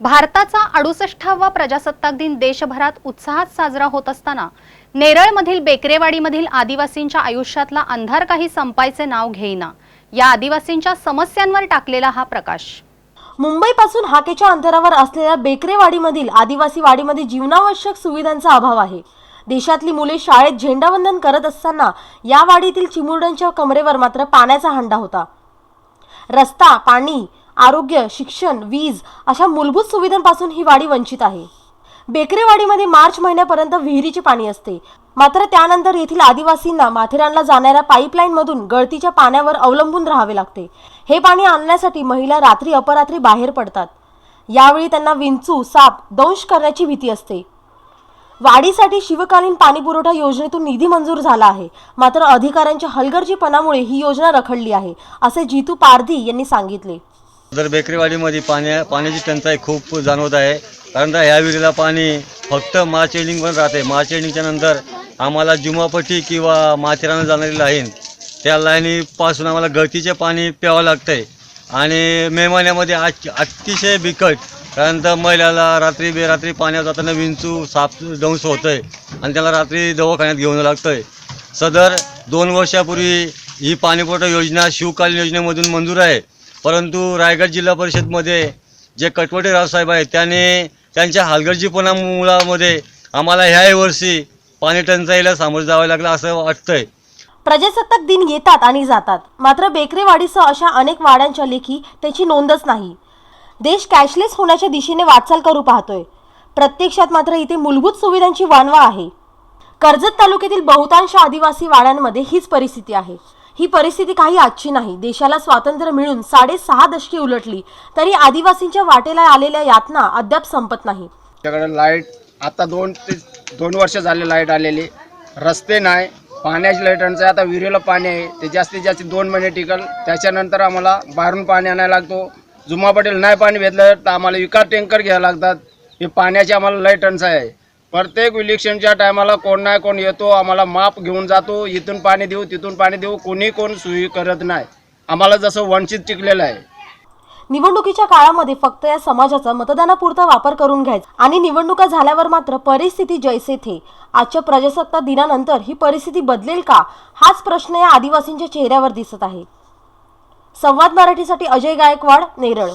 भारताचा अडुसष्टावा प्रजासत्ताक दिन देशभरात उत्साहात साजरा होत असताना नेरळमधील बेकरेवाडीमधील आदिवासींच्या आयुष्यातला अंधार काही संपायचे नाव घेईना. या आदिवासींच्या समस्यांवर टाकलेला हा प्रकाश. मुंबईपासून हाकेच्या अंतरावर असलेल्या बेकरेवाडीमधील आदिवासी वाडीमध्ये जीवनावश्यक सुविधांचा अभाव आहे. देशातली मुले शाळेत झेंडावंदन करत असताना या वाडीतील चिमुरड्यांच्या कमरेवर मात्र पाण्याचा हंडा होता. रस्ता पाणी आरोग्य शिक्षण वीज अशा मूलभूत सुविधांपासून ही वाडी वंचित आहे. बेकरेवाडीमध्ये मार्च महिन्यापर्यंत विहिरीचे पाणी असते. मात्र त्यानंतर येथील आदिवासींना माथेरानला जाणाऱ्या पाईपलाईनमधून गळतीच्या पाण्यावर अवलंबून राहावे लागते. हे पाणी आणण्यासाठी महिला रात्री अपरात्री बाहेर पडतात. यावेळी त्यांना विंचू साप दंश करण्याची भीती असते. वाढीसाठी शिवकालीन पाणीपुरवठा योजनेतून निधी मंजूर झाला आहे. मात्र अधिकाऱ्यांच्या हलगर्जीपणामुळे ही योजना रखडली आहे असे जितू पारधी यांनी सांगितले. जर बेकरीवाडीमध्ये पाण्या पाण्याची टंचाई खूप जाणवत आहे. कारण का ह्या विहिरीला पाणी फक्त मार्च एंडिंगपर्यंत पण राहते. मार्च एंडिंगच्या नंतर आम्हाला जुमापट्टी किंवा माथेरानं जाणारी लाईन त्या लाईनीपासून आम्हाला गळतीचे पाणी प्यावं लागतंय. आणि मे महिन्यामध्ये आज अतिशय बिकट कारण तर महिलाला रात्री बेरात्री पाण्यात जाताना विंचू साप दंश होतं आहे आणि त्याला रात्री दवाखान्यात घेऊन लागतं आहे सदर दोन वर्षापूर्वी ही पाणीपुरवठा योजना शिवकालीन योजनेमधून मंजूर आहे. परंतु रायगड जिल्हा परिषदमध्ये जे कटवटे रावसाहेब आहेत त्याने त्यांच्या हलगर्जीपणामुळामध्ये आम्हाला ह्याही वर्षी पाणी टंचाईला सामोरं जावं लागलं असं वाटतंय. प्रजासत्ताक दिन येतात आणि जातात. मात्र बेकरेवाडीसह अशा अनेक वाड्यांच्या लेखी त्याची नोंदच नाही. देश कॅशलेस होण्याच्या दिशेने वाटचाल करू पाहतोय. प्रत्यक्षात मात्र इथे मूलभूत सुविधांची वानवा आहे. कर्जत तालुक्यातील बहुतांश आदिवासी वाड्यांमध्ये हीच परिस्थिती आहे. ही परिस्थिती काही आजची नाही. देशाला स्वातंत्र्य मिळून साडेसहा दशके उलटली तरी आदिवासींच्या वाटेला आलेल्या यातना अद्याप संपत नाही. आमच्याकडे लाइट आता दोन ते दोन वर्ष झाले लाइट आलेली. रस्ते नाही पाण्याची लाईटांचं आता विहिरीला पाणी आहे. ते जास्तीत जास्त दोन महिने टिकल. त्याच्यानंतर आम्हाला बाहेरून पाणी आणायला लागतो. जुमा पटेल नाही पाणी भेटलं तर आम्हाला विकार टँकर घ्यावं लागतात. हे पाण्याची आम्हाला लाइट टंचाई आहे. प्रत्येक इलेक्शनच्या टायमाला कोण नाही कोण येतो आम्हाला माप घेऊन जातो इथून पाणी देऊ तिथून पाणी देऊ कोणी कोण सुई करत नाही. आम्हाला जसं वंचित टिकलेलं आहे. निवडणुकीच्या काळामध्ये फक्त या समाजाचा मतदानापुरता वापर करून घ्यायचा आणि निवडणुका झाल्यावर मात्र परिस्थिती जैसे थे. आजच्या प्रजासत्ताक दिनानंतर ही परिस्थिती बदलेल का? हाच प्रश्न या आदिवासींच्या चेहऱ्यावर दिसत आहे. संवाद मराठीसाठी अजय गायकवाड नेरळ.